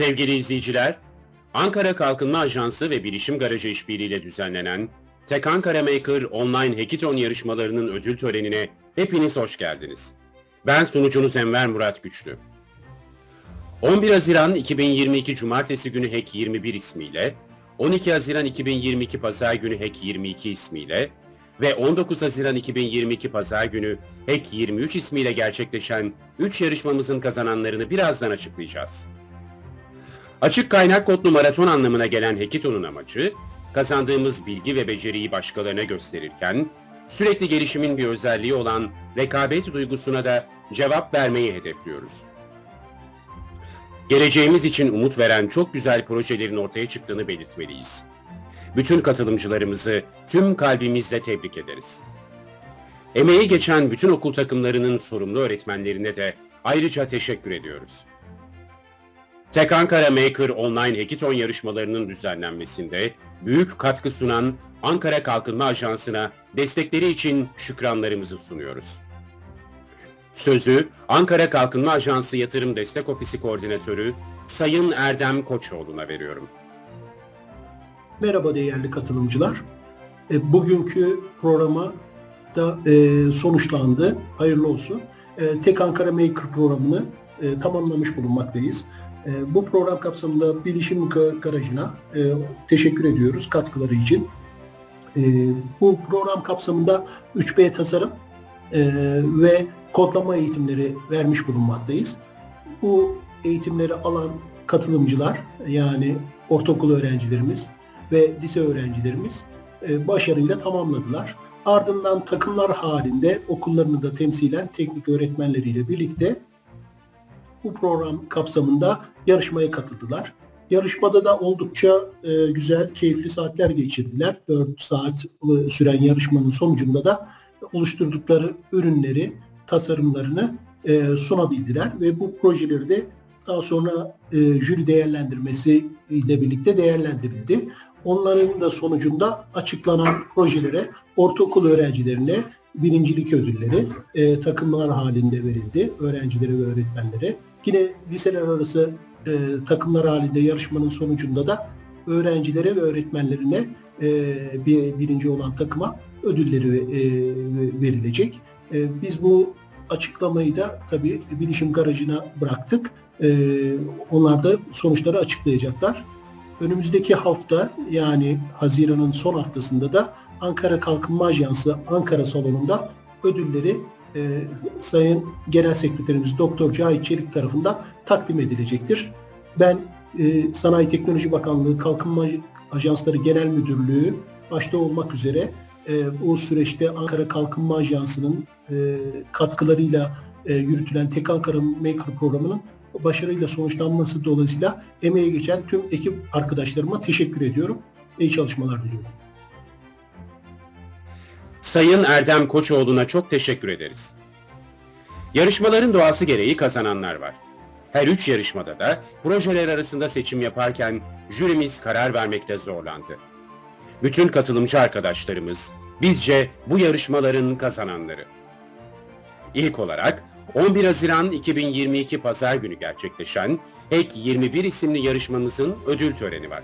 Sevgili izleyiciler, Ankara Kalkınma Ajansı ve Bilişim Garajı işbirliğiyle düzenlenen Tek Ankara Maker Online Hackathon yarışmalarının ödül törenine hepiniz hoş geldiniz. Ben sunucunuz Enver Murat Güçlü. 11 Haziran 2022 Cumartesi günü Hack 21 ismiyle, 12 Haziran 2022 Pazar günü Hack 22 ismiyle ve 19 Haziran 2022 Pazar günü Hack 23 ismiyle gerçekleşen 3 yarışmamızın kazananlarını birazdan açıklayacağız. Açık kaynak kodlu maraton anlamına gelen Hackathon'un amacı, kazandığımız bilgi ve beceriyi başkalarına gösterirken, sürekli gelişimin bir özelliği olan rekabet duygusuna da cevap vermeyi hedefliyoruz. Geleceğimiz için umut veren çok güzel projelerin ortaya çıktığını belirtmeliyiz. Bütün katılımcılarımızı tüm kalbimizle tebrik ederiz. Emeği geçen bütün okul takımlarının sorumlu öğretmenlerine de ayrıca teşekkür ediyoruz. Tek Ankara Maker Online Hackathon yarışmalarının düzenlenmesinde büyük katkı sunan Ankara Kalkınma Ajansı'na destekleri için şükranlarımızı sunuyoruz. Sözü Ankara Kalkınma Ajansı Yatırım Destek Ofisi Koordinatörü Sayın Erdem Koçoğlu'na veriyorum. Merhaba değerli katılımcılar. E, Bugünkü programa da e, sonuçlandı. Hayırlı olsun. E, Tek Ankara Maker programını e, tamamlamış bulunmaktayız. E, Bu program kapsamında Bilişim Ga- Garajı'na e, teşekkür ediyoruz katkıları için. E, Bu program kapsamında 3B tasarım e, ve kodlama eğitimleri vermiş bulunmaktayız. Bu eğitimleri alan katılımcılar yani ortaokul öğrencilerimiz ve lise öğrencilerimiz e, başarıyla tamamladılar. Ardından takımlar halinde okullarını da temsilen teknik öğretmenleriyle birlikte bu program kapsamında yarışmaya katıldılar. Yarışmada da oldukça e, güzel, keyifli saatler geçirdiler. 4 saat e, süren yarışmanın sonucunda da oluşturdukları ürünleri, tasarımlarını e, sunabildiler ve bu projeleri de daha sonra e, jüri değerlendirmesi ile birlikte değerlendirildi. Onların da sonucunda açıklanan projelere ortaokul öğrencilerine birincilik ödülleri e, takımlar halinde verildi öğrencilere ve öğretmenlere. Yine liseler arası e, takımlar halinde yarışmanın sonucunda da öğrencilere ve öğretmenlerine e, bir, birinci olan takıma ödülleri e, verilecek. E, biz bu açıklamayı da tabii bilişim garajına bıraktık. E, onlar da sonuçları açıklayacaklar. Önümüzdeki hafta yani Haziran'ın son haftasında da Ankara Kalkınma Ajansı Ankara Salonu'nda ödülleri e, Sayın Genel Sekreterimiz Doktor Cahit Çelik tarafından takdim edilecektir. Ben e, Sanayi Teknoloji Bakanlığı Kalkınma Ajansları Genel Müdürlüğü başta olmak üzere e, bu süreçte Ankara Kalkınma Ajansı'nın e, katkılarıyla e, yürütülen Tek Ankara Maker programının başarıyla sonuçlanması dolayısıyla emeğe geçen tüm ekip arkadaşlarıma teşekkür ediyorum. İyi çalışmalar diliyorum. Sayın Erdem Koçoğlu'na çok teşekkür ederiz. Yarışmaların doğası gereği kazananlar var. Her üç yarışmada da projeler arasında seçim yaparken jürimiz karar vermekte zorlandı. Bütün katılımcı arkadaşlarımız bizce bu yarışmaların kazananları. İlk olarak 11 Haziran 2022 Pazar günü gerçekleşen Ek 21 isimli yarışmamızın ödül töreni var.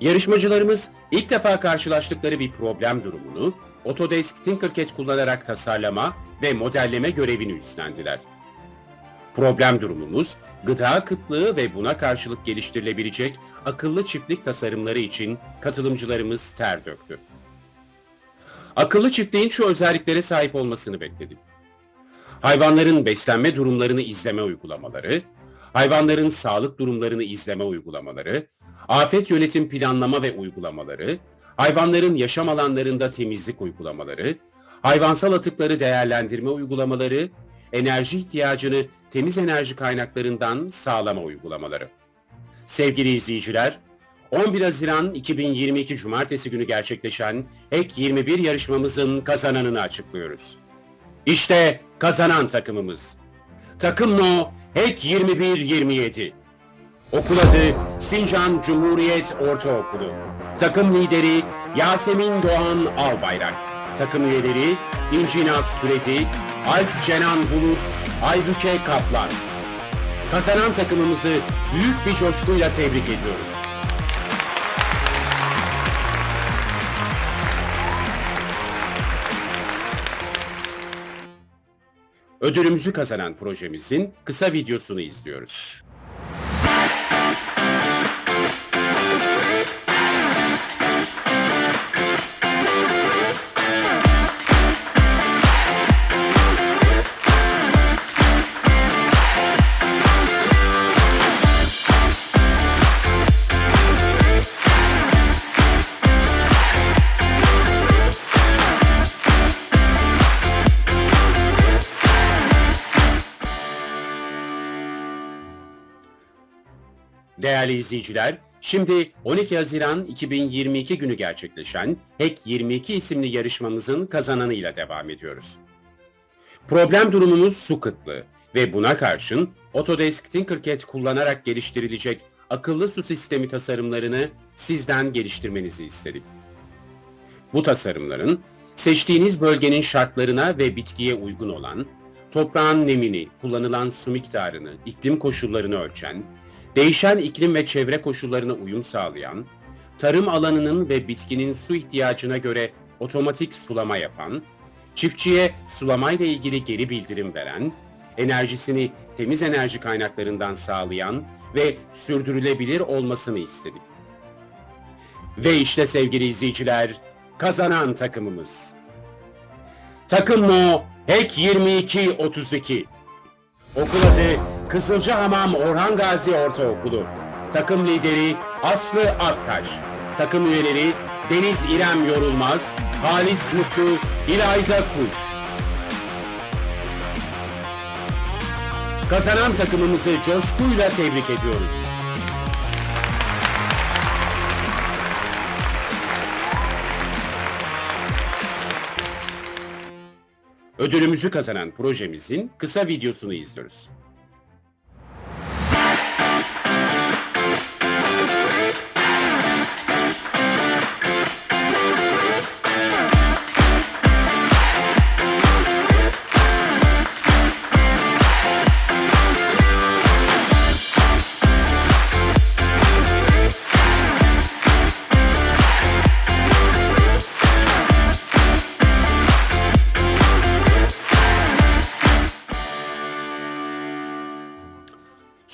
Yarışmacılarımız ilk defa karşılaştıkları bir problem durumunu Autodesk Tinkercad kullanarak tasarlama ve modelleme görevini üstlendiler. Problem durumumuz gıda kıtlığı ve buna karşılık geliştirilebilecek akıllı çiftlik tasarımları için katılımcılarımız ter döktü. Akıllı çiftliğin şu özelliklere sahip olmasını bekledik. Hayvanların beslenme durumlarını izleme uygulamaları, hayvanların sağlık durumlarını izleme uygulamaları, afet yönetim planlama ve uygulamaları, hayvanların yaşam alanlarında temizlik uygulamaları, hayvansal atıkları değerlendirme uygulamaları, enerji ihtiyacını temiz enerji kaynaklarından sağlama uygulamaları. Sevgili izleyiciler, 11 Haziran 2022 Cumartesi günü gerçekleşen Ek 21 yarışmamızın kazananını açıklıyoruz. İşte kazanan takımımız. Takım No Ek 21-27. Okul adı Sincan Cumhuriyet Ortaokulu. Takım lideri Yasemin Doğan Albayrak. Takım üyeleri İncinaz Türeti, Alp Cenan Bulut, Aybüke Kaplan. kazanan takımımızı büyük bir coşkuyla tebrik ediyoruz. Ödülümüzü kazanan projemizin kısa videosunu izliyoruz. Değerli izleyiciler, şimdi 12 Haziran 2022 günü gerçekleşen Hack 22 isimli yarışmamızın kazananıyla devam ediyoruz. Problem durumumuz su kıtlığı ve buna karşın Autodesk Tinkercad kullanarak geliştirilecek akıllı su sistemi tasarımlarını sizden geliştirmenizi istedik. Bu tasarımların seçtiğiniz bölgenin şartlarına ve bitkiye uygun olan, toprağın nemini, kullanılan su miktarını, iklim koşullarını ölçen, değişen iklim ve çevre koşullarına uyum sağlayan, tarım alanının ve bitkinin su ihtiyacına göre otomatik sulama yapan, çiftçiye sulamayla ilgili geri bildirim veren, enerjisini temiz enerji kaynaklarından sağlayan ve sürdürülebilir olmasını istedik. Ve işte sevgili izleyiciler, kazanan takımımız. Takım Mo Hack 2232. Okul adı Kızılcahamam Orhan Gazi Ortaokulu. Takım lideri Aslı Aktaş. Takım üyeleri Deniz İrem Yorulmaz, Halis Mutlu, İlayda Kuş. Kazanan takımımızı coşkuyla tebrik ediyoruz. Ödülümüzü kazanan projemizin kısa videosunu izliyoruz.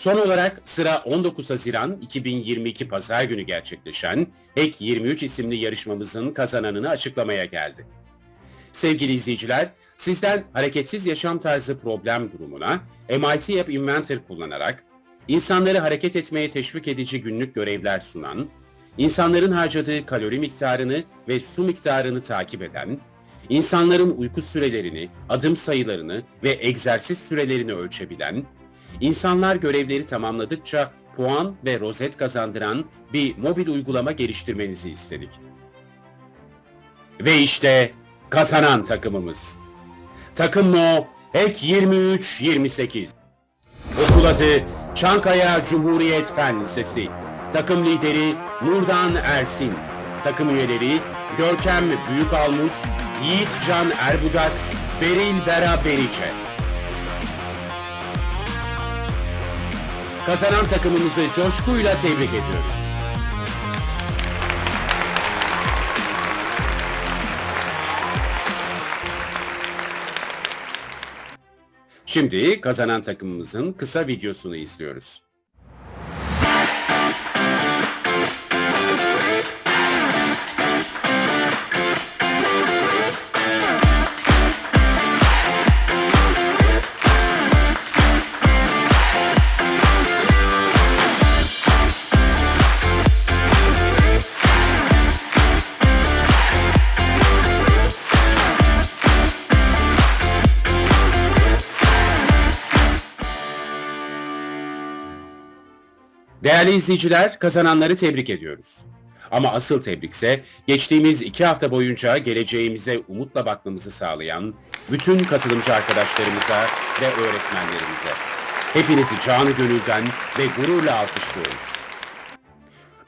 Son olarak sıra 19 Haziran 2022 Pazar günü gerçekleşen Hack 23 isimli yarışmamızın kazananını açıklamaya geldi. Sevgili izleyiciler, sizden hareketsiz yaşam tarzı problem durumuna MIT App Inventor kullanarak insanları hareket etmeye teşvik edici günlük görevler sunan, insanların harcadığı kalori miktarını ve su miktarını takip eden, insanların uyku sürelerini, adım sayılarını ve egzersiz sürelerini ölçebilen, İnsanlar görevleri tamamladıkça puan ve rozet kazandıran bir mobil uygulama geliştirmenizi istedik. Ve işte kazanan takımımız. Takım No Hack 23-28. Okul adı Çankaya Cumhuriyet Fen Lisesi. Takım lideri Nurdan Ersin. Takım üyeleri Görkem Büyükalmus, Yiğit Can Erbudak, Beril Bera Berice. Kazanan takımımızı coşkuyla tebrik ediyoruz. Şimdi kazanan takımımızın kısa videosunu izliyoruz. Değerli izleyiciler, kazananları tebrik ediyoruz. Ama asıl tebrikse geçtiğimiz iki hafta boyunca geleceğimize umutla bakmamızı sağlayan bütün katılımcı arkadaşlarımıza ve öğretmenlerimize. Hepinizi canı gönülden ve gururla alkışlıyoruz.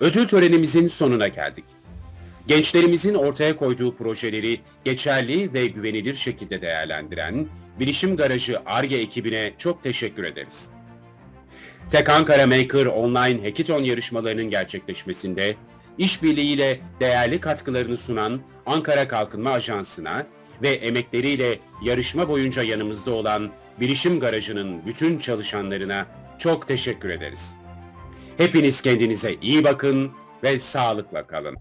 Ödül törenimizin sonuna geldik. Gençlerimizin ortaya koyduğu projeleri geçerli ve güvenilir şekilde değerlendiren Bilişim Garajı ARGE ekibine çok teşekkür ederiz. Tek Ankara Maker Online Hackathon yarışmalarının gerçekleşmesinde işbirliğiyle değerli katkılarını sunan Ankara Kalkınma Ajansı'na ve emekleriyle yarışma boyunca yanımızda olan Bilişim Garajı'nın bütün çalışanlarına çok teşekkür ederiz. Hepiniz kendinize iyi bakın ve sağlıkla kalın.